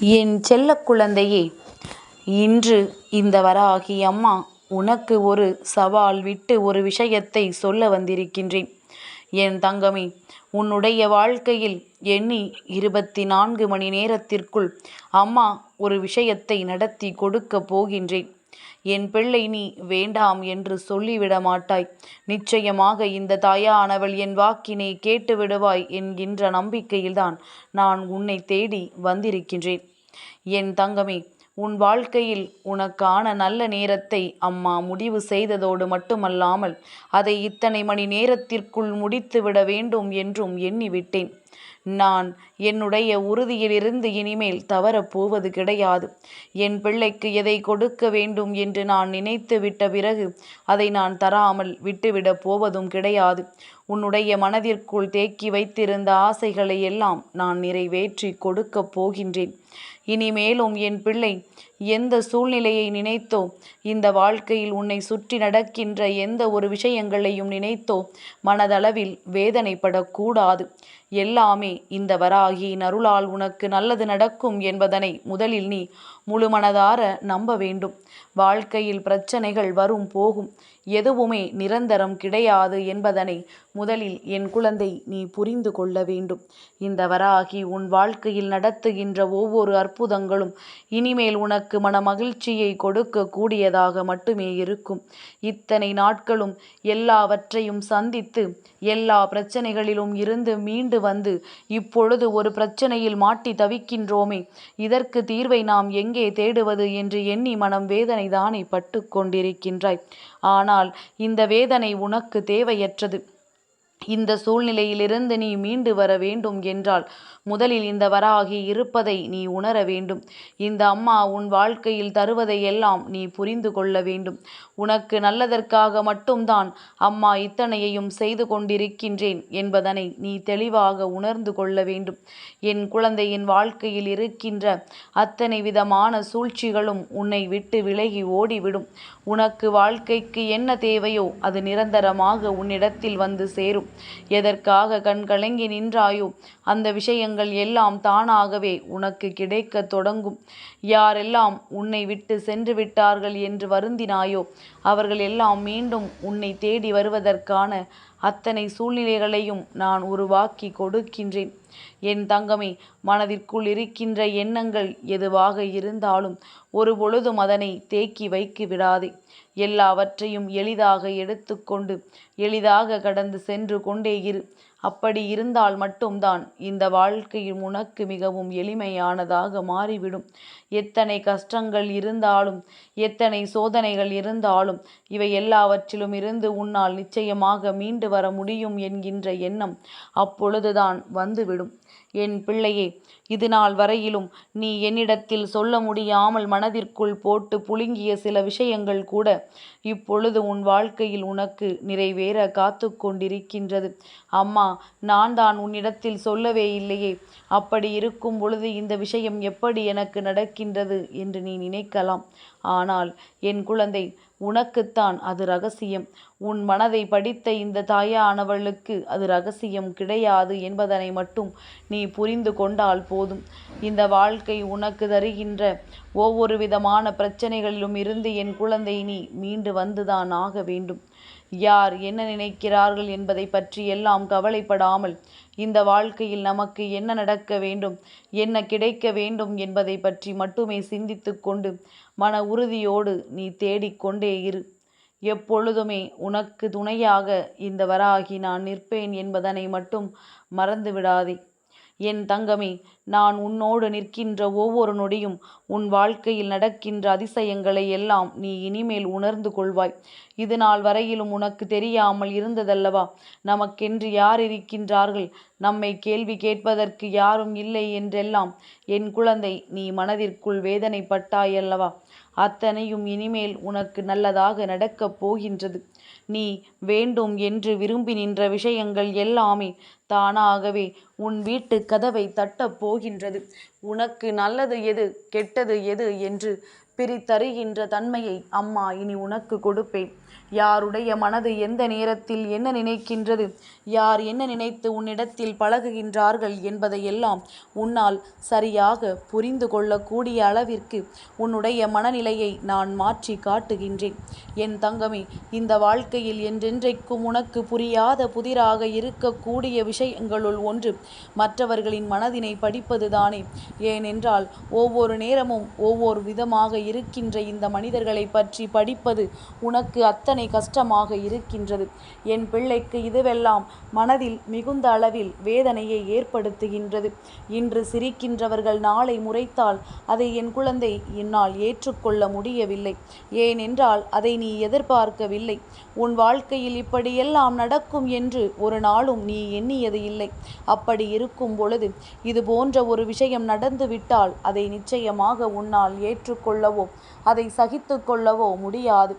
என் செல்ல குழந்தையே இன்று இந்த வராகி அம்மா உனக்கு ஒரு சவால் விட்டு ஒரு விஷயத்தை சொல்ல வந்திருக்கின்றேன். என் தங்கமே உன்னுடைய வாழ்க்கையில் எண்ணி இருபத்தி நான்கு மணி நேரத்திற்குள் அம்மா ஒரு விஷயத்தை நடத்தி கொடுக்கப் போகின்றேன். என் பிள்ளை நீ வேண்டாம் என்று சொல்லிவிட மாட்டாய். நிச்சயமாக இந்த தாயானவள் என் வாக்கினை கேட்டு விடுவாய் என்கின்ற நம்பிக்கையில்தான் நான் உன்னை தேடி வந்திருக்கின்றேன். என் தங்கமே உன் வாழ்க்கையில் உனக்கான நல்ல நேரத்தை அம்மா முடிவு செய்ததோடு மட்டுமல்லாமல் அதை இத்தனை மணி நேரத்திற்குள் முடித்துவிட வேண்டும் என்றும் எண்ணிவிட்டேன். நான் என்னுடைய உறுதியிலிருந்து இனிமேல் தவறப் போவது கிடையாது. என் பிள்ளைக்கு எதை கொடுக்க வேண்டும் என்று நான் நினைத்து விட்ட பிறகு அதை நான் தராமல் விட்டுவிடப் போவதும் கிடையாது. உன்னுடைய மனதிற்குள் தேக்கி வைத்திருந்த ஆசைகளை எல்லாம் நான் நிறைவேற்றி கொடுக்கப் போகின்றேன். இனிமேலும் என் பிள்ளை எந்த சூழ்நிலையை நினைத்தோ இந்த வாழ்க்கையில் உன்னை சுற்றி நடக்கின்ற எந்த ஒரு விஷயங்களையும் நினைத்தோ மனதளவில் வேதனைப்படக்கூடாது. எல்லாமே இந்த வராகியின் அருளால் உனக்கு நல்லது நடக்கும் என்பதனை முதலில் நீ முழுமனதார நம்ப வேண்டும். வாழ்க்கையில் பிரச்சனைகள் வரும் போகும். எதுவுமே நிரந்தரம் கிடையாது என்பதனை முதலில் என் குழந்தை நீ புரிந்து கொள்ள வேண்டும். இந்த வராகி உன் வாழ்க்கையில் நடத்துகின்ற ஒவ்வொரு அற்புதங்களும் இனிமேல் உனக்கு மன மகிழ்ச்சியை கொடுக்க கூடியதாக மட்டுமே இருக்கும். இத்தனை நாட்களும் எல்லாவற்றையும் சந்தித்து எல்லா பிரச்சனைகளிலும் இருந்து மீண்டு வந்து இப்பொழுது ஒரு பிரச்சனையில் மாட்டி தவிக்கின்றோமே. இதற்கு தீர்வை நாம் எங்கே தேடுவது என்று எண்ணி மனம் வேதனை தானே பட்டு கொண்டிருக்கின்றாய். ஆனால் இந்த வேதனை உனக்கு தேவையற்றது. இந்த சூழ்நிலையிலிருந்து நீ மீண்டு வர வேண்டும் என்றால் முதலில் இந்த வராகி இருப்பதை நீ உணர வேண்டும். இந்த அம்மா உன் வாழ்க்கையில் தருவதை எல்லாம் நீ புரிந்து கொள்ள வேண்டும். உனக்கு நல்லதற்காக மட்டும்தான் அம்மா இத்தனையையும் செய்து கொண்டிருக்கின்றேன் என்பதனை நீ தெளிவாக உணர்ந்து கொள்ள வேண்டும். என் குழந்தையின் வாழ்க்கையில் இருக்கின்ற அத்தனை விதமான சூழ்ச்சிகளும் உன்னை விட்டு விலகி ஓடிவிடும். உனக்கு வாழ்க்கைக்கு என்ன தேவையோ அது நிரந்தரமாக உன்னிடத்தில் வந்து சேரும். எதற்காக கண்கலங்கி நின்றாயோ அந்த விஷயங்கள் எல்லாம் தானாகவே உனக்கு கிடைக்கத் தொடங்கும். யாரெல்லாம் உன்னை விட்டு சென்று விட்டார்கள் என்று வருந்தினாயோ அவர்கள் எல்லாம் மீண்டும் உன்னை தேடி வருவதற்கான அத்தனை சூழ்நிலைகளையும் நான் உருவாக்கி கொடுக்கின்றேன். என் தங்கமே மனதிற்குள் இருக்கின்ற எண்ணங்கள் எதுவாக இருந்தாலும் ஒரு பொழுதும் அதனை தேக்கி வைக்கு விடாதே. எல்லாவற்றையும் எளிதாக எடுத்துக்கொண்டு எளிதாக கடந்து சென்று கொண்டே இரு. அப்படி இருந்தால் மட்டும்தான் இந்த வாழ்க்கையும் உனக்கு மிகவும் எளிமையானதாக மாறிவிடும். எத்தனை கஷ்டங்கள் இருந்தாலும் எத்தனை சோதனைகள் இருந்தாலும் இவை எல்லாவற்றிலும் இருந்து உன்னால் நிச்சயமாக மீண்டு வர முடியும் என்கின்ற எண்ணம் அப்பொழுதுதான் வந்துவிடும். என் பிள்ளையே இது நாள் வரையிலும் நீ என்னிடத்தில் சொல்ல முடியாமல் மனதிற்குள் போட்டு புழுங்கிய சில விஷயங்கள் கூட இப்பொழுது உன் வாழ்க்கையில் உனக்கு நிறைவேற காத்து கொண்டிருக்கின்றது அம்மா நான் தான் உன்னிடத்தில் சொல்லவே இல்லையே. அப்படி இருக்கும் பொழுது இந்த விஷயம் எப்படி எனக்கு நடக்கின்றது என்று நீ நினைக்கலாம். ஆனால் என் குழந்தை உனக்குத்தான் அது ரகசியம். உன் மனதை படித்த இந்த தாயானவளுக்கு அது ரகசியம் கிடையாது என்பதனை மட்டும் நீ புரிந்து கொண்டால் போ போதும். இந்த வாழ்க்கை உனக்கு தருகின்ற ஒவ்வொரு விதமான பிரச்சனைகளிலும் இருந்து என் குழந்தை நீ மீண்டு வந்துதான் ஆக வேண்டும். யார் என்ன நினைக்கிறார்கள் என்பதை பற்றி எல்லாம் கவலைப்படாமல் இந்த வாழ்க்கையில் நமக்கு என்ன நடக்க வேண்டும் என்ன கிடைக்க வேண்டும் என்பதை பற்றி மட்டுமே சிந்தித்து கொண்டு மன உறுதியோடு நீ தேடிக்கொண்டே இரு. எப்பொழுதுமே உனக்கு துணையாக இந்த வராகி நான் நிற்பேன் என்பதனை மட்டும் மறந்து விடாதே என் தங்கமே நான் உன்னோடு நிற்கின்ற ஒவ்வொரு நொடியும் உன் வாழ்க்கையில் நடக்கின்ற அதிசயங்களை எல்லாம் நீ இனிமேல் உணர்ந்து கொள்வாய். இது நாள் வரையிலும் உனக்கு தெரியாமல் இருந்ததல்லவா? நமக்கென்று யார் இருக்கின்றார்கள்? நம்மை கேள்வி கேட்பதற்கு யாரும் இல்லை என்றெல்லாம் என் குழந்தை நீ மனதிற்குள் வேதனைப்பட்டாயல்லவா? அத்தனையும் இனிமேல் உனக்கு நல்லதாக நடக்கப் போகின்றது. நீ வேண்டும் என்று விரும்பி நின்ற விஷயங்கள் எல்லாமே தானாகவே உன் வீட்டு கதவை தட்டப் போகின்றது. உனக்கு நல்லது எது கெட்டது எது என்று பிரித்தறிகின்ற தன்மையை அம்மா இனி உனக்கு கொடுப்பேன். யாருடைய மனது எந்த நேரத்தில் என்ன நினைக்கின்றது யார் என்ன நினைத்து உன்னிடத்தில் பழகுகின்றார்கள் என்பதையெல்லாம் உன்னால் சரியாக புரிந்து கொள்ளக்கூடிய அளவிற்கு உன்னுடைய மனநிலையை நான் மாற்றி காட்டுகின்றேன். என் தங்கமே இந்த வாழ்க்கையில் என்றென்றைக்கும் உனக்கு புரியாத புதிராக இருக்கக்கூடிய விஷயங்களுள் ஒன்று மற்றவர்களின் மனதினை படிப்பதுதானே. ஏனென்றால் ஒவ்வொரு நேரமும் ஒவ்வொரு விதமாக இருக்கின்ற இந்த மனிதர்களை பற்றி படிப்பது உனக்கு அத்தனை கஷ்டமாக இருக்கின்றது. என் பிள்ளைக்கு இதுவெல்லாம் மனதில் மிகுந்த அளவில் வேதனையை ஏற்படுத்துகின்றது. இன்று சிரிக்கின்றவர்கள் நாளை முறைத்தால் அதை என் குழந்தை என்னால் ஏற்றுக்கொள்ள முடியவில்லை. ஏனென்றால் அதை நீ எதிர்பார்க்கவில்லை. உன் வாழ்க்கையில் இப்படியெல்லாம் நடக்கும் என்று ஒரு நாளும் நீ எண்ணியது இல்லை. அப்படி இருக்கும் பொழுது இது போன்ற ஒரு விஷயம் நட நடந்துவிட்டால் அதை நிச்சயமாக உன்னால் ஏற்றுக்கொள்ளவோ அதை சகித்து கொள்ளவோ முடியாது.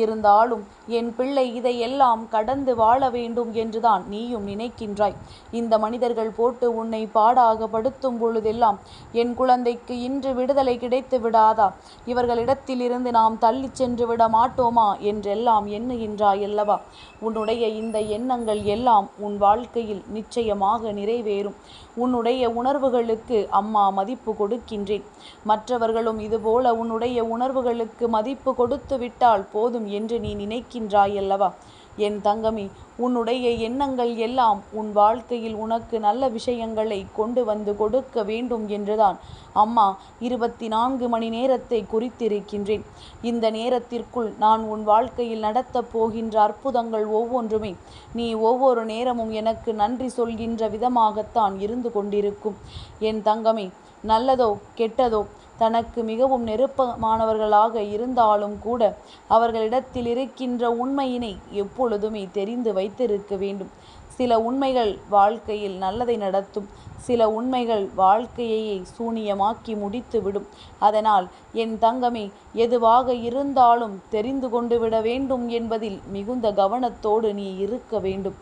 இருந்தாலும் என் பிள்ளை இதையெல்லாம் கடந்து வாழ வேண்டும் என்றுதான் நீயும் நினைக்கின்றாய். இந்த மனிதர்கள் போட்டு உன்னை பாடாக படுத்தும் பொழுதெல்லாம் என் குழந்தைக்கு இன்று விடுதலை கிடைத்து விடாதா? இவர்களிடத்திலிருந்து நாம் தள்ளிச் சென்று விட மாட்டோமா என்றெல்லாம் எண்ணுகின்றாய் அல்லவா? உன்னுடைய இந்த எண்ணங்கள் எல்லாம் உன் வாழ்க்கையில் நிச்சயமாக நிறைவேறும். உன்னுடைய உணர்வுகளுக்கு அம்மா மதிப்பு கொடுக்கின்றேன். மற்றவர்களும் இதுபோல உன்னுடைய உணர்வுகளுக்கு மதிப்பு கொடுத்து விட்டால் போதும் என்று நீ நினைக்கின்றாய் அல்லவா என் தங்கமி உன்னுடைய எண்ணங்கள் எல்லாம் உன் வாழ்க்கையில் உனக்கு நல்ல விஷயங்களை கொண்டு வந்து கொடுக்க வேண்டும் என்றுதான். அம்மா இருபத்தி நான்கு மணி நேரத்தை குறித்திருக்கின்றேன். இந்த நேரத்திற்குள் நான் உன் வாழ்க்கையில் நடத்தப் போகின்ற அற்புதங்கள் ஒவ்வொன்றுமே நீ ஒவ்வொரு நேரமும் எனக்கு நன்றி சொல்கின்ற விதமாகத்தான் இருந்து கொண்டிருக்கும். என் தங்கமே நல்லதோ கெட்டதோ தனக்கு மிகவும் நெருப்பமானவர்களாக இருந்தாலும் கூட அவர்களிடத்தில் இருக்கின்ற உண்மையினை எப்பொழுதுமே தெரிந்து வைத்திருக்க வேண்டும். சில உண்மைகள் வாழ்க்கையில் நல்லதை நடத்தும் சில உண்மைகள் வாழ்க்கையையே சூனியமாக்கி முடித்துவிடும். அதனால் என் தங்கமே எதுவாக இருந்தாலும் தெரிந்து கொண்டு விட வேண்டும் என்பதில் மிகுந்த கவனத்தோடு நீ இருக்க வேண்டும்.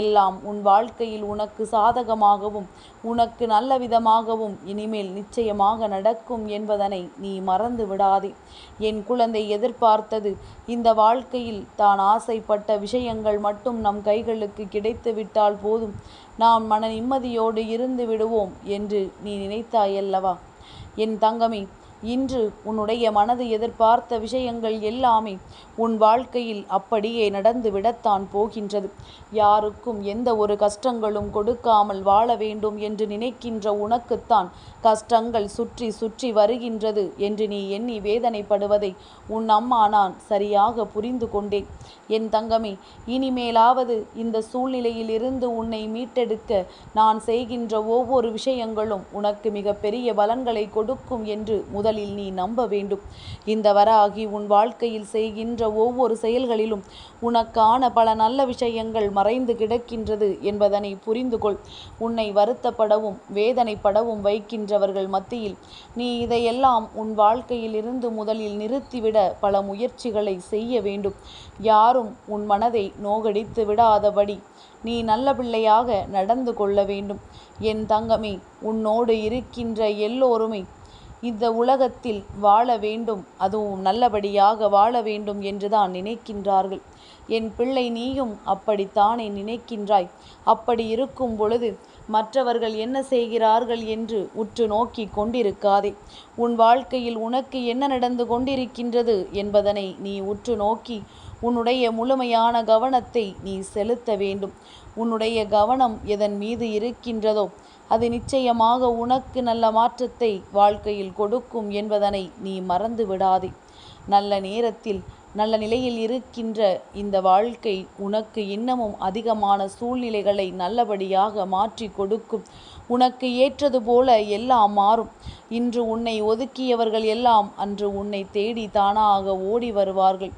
எல்லாம் உன் வாழ்க்கையில் உனக்கு சாதகமாகவும் உனக்கு நல்ல விதமாகவும் இனிமேல் நிச்சயமாக நடக்கும் என்பதனை நீ மறந்து விடாதே. என் குழந்தை எதிர்பார்த்தது இந்த வாழ்க்கையில் தான் ஆசைப்பட்ட விஷயங்கள் மட்டும் நம் கைகளுக்கு கிடைத்து விட்டால் போதும். நாம் மன நிம்மதியோடு இருந்து விடுவோம் என்று நீ நினைத்தாயல்லவா? என் தங்கமே இன்று உன்னுடைய மனது எதிர்பார்த்த விஷயங்கள் எல்லாமே உன் வாழ்க்கையில் அப்படியே நடந்து விடத்தான் போகின்றது. யாருக்கும் எந்த ஒரு கஷ்டங்களும் கொடுக்காமல் வாழ வேண்டும் என்று நினைக்கின்ற உனக்குத்தான் கஷ்டங்கள் சுற்றி சுற்றி வருகின்றது என்று நீ எண்ணி வேதனைப்படுவதை உன் அம்மா நான் சரியாக புரிந்து கொண்டேன். என் தங்கமே இனிமேலாவது இந்த சூழ்நிலையில் இருந்து உன்னை மீட்டெடுக்க நான் செய்கின்ற ஒவ்வொரு விஷயங்களும் உனக்கு மிகப்பெரிய பலன்களை கொடுக்கும் என்று முதல் முதலில் நீ நம்ப வேண்டும். இந்த வராகி உன் வாழ்க்கையில் செய்கின்ற ஒவ்வொரு செயல்களிலும் உனக்கான பல நல்ல விஷயங்கள் மறைந்து கிடக்கின்றது என்பதனை புரிந்து கொள். உன்னை வருத்தப்படவும் வேதனைப்படவும் வைக்கின்றவர்கள் மத்தியில் நீ இதையெல்லாம் உன் வாழ்க்கையில் இருந்து முதலில் நிறுத்திவிட பல முயற்சிகளை செய்ய வேண்டும். யாரும் உன் மனதை நோகடித்து விடாதபடி நீ நல்ல பிள்ளையாக நடந்து கொள்ள வேண்டும். என் தங்கமே உன்னோடு இருக்கின்ற எல்லோருமே இந்த உலகத்தில் வாழ வேண்டும் அதுவும் நல்லபடியாக வாழ வேண்டும் என்றுதான் நினைக்கின்றார்கள். என் பிள்ளை நீயும் அப்படித்தானே நினைக்கின்றாய். அப்படி இருக்கும் பொழுது மற்றவர்கள் என்ன செய்கிறார்கள் என்று உற்று நோக்கி கொண்டிருக்காதே. உன் வாழ்க்கையில் உனக்கு என்ன நடந்து கொண்டிருக்கின்றது என்பதனை நீ உற்று நோக்கி உன்னுடைய முழுமையான கவனத்தை நீ செலுத்த வேண்டும். உன்னுடைய கவனம் எதன் மீது இருக்கின்றதோ அது நிச்சயமாக உனக்கு நல்ல மாற்றத்தை வாழ்க்கையில் கொடுக்கும் என்பதனை நீ மறந்து விடாதே. நல்ல நேரத்தில் நல்ல நிலையில் இருக்கின்ற இந்த வாழ்க்கை உனக்கு இன்னமும் அதிகமான சூழ்நிலைகளை நல்லபடியாக மாற்றி கொடுக்கும். உனக்கு ஏற்றது போல எல்லாம் மாறும். இன்று உன்னை ஒதுக்கியவர்கள் எல்லாம் அன்று உன்னை தேடி தானாக ஓடி வருவார்கள்.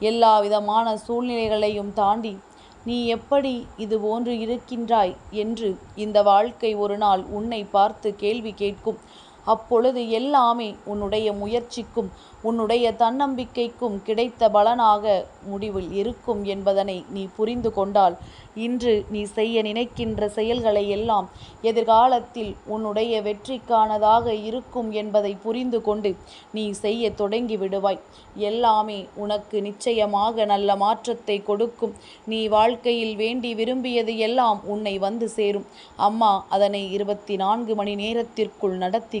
எல்லா விதமான சூழ்நிலைகளையும் தாண்டி நீ எப்படி இது போன்று இருக்கின்றாய்? என்று இந்த வாழ்க்கை ஒரு நாள் உன்னை பார்த்து கேள்வி கேட்கும். அப்பொழுது எல்லாமே உன்னுடைய முயற்சிக்கும் உன்னுடைய தன்னம்பிக்கைக்கும் கிடைத்த பலனாக முடிவில் இருக்கும் என்பதனை நீ புரிந்து கொண்டால் இன்று நீ செய்ய நினைக்கின்ற செயல்களை எல்லாம் எதிர்காலத்தில் உன்னுடைய வெற்றிக்கானதாக இருக்கும் என்பதை புரிந்து கொண்டு நீ செய்ய தொடங்கி விடுவாய். எல்லாமே உனக்கு நிச்சயமாக நல்ல மாற்றத்தை கொடுக்கும். நீ வாழ்க்கையில் வேண்டி விரும்பியது எல்லாம் உன்னை வந்து சேரும். அம்மா அதனை இருபத்தி நான்கு மணி நேரத்திற்குள் நடத்தி